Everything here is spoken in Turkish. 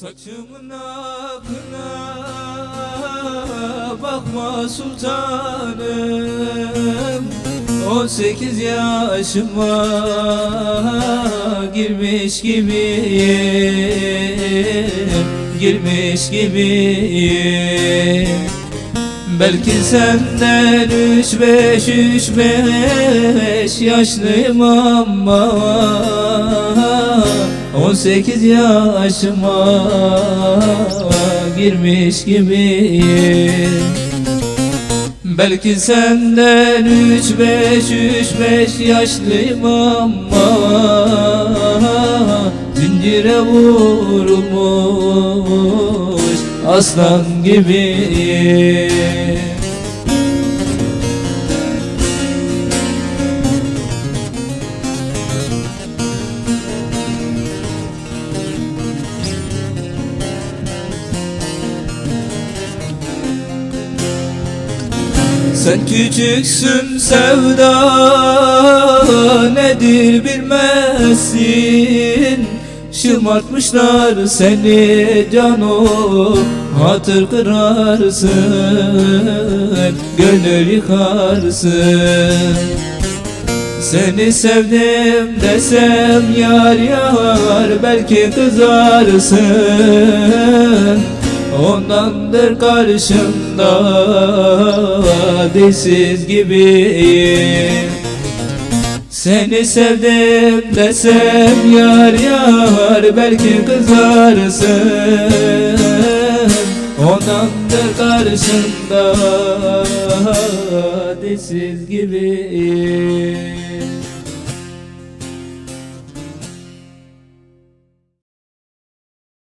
Saçımın akına bakma sultanım. 18 yaşıma girmiş gibiyim Girmiş gibiyim. Belki senden üç beş üç beş yaşlıyım ama On sekiz yaşıma girmiş gibiyim. Belki senden üç beş üç beş yaşlıyım ama Zincire vurulmuş aslan gibi Sen küçüksün sevda nedir bilmezsin. Şımartmışlar seni cano Hatır kırarsın Gönül yıkarsın. Seni sevdim desem yar yar Belki kızarsın. Ondandır karşımda Dilsiz gibiyim. Seni sevdim desem yar yar Belki kızarsın. Ondandır karşımda Dilsiz gibiyim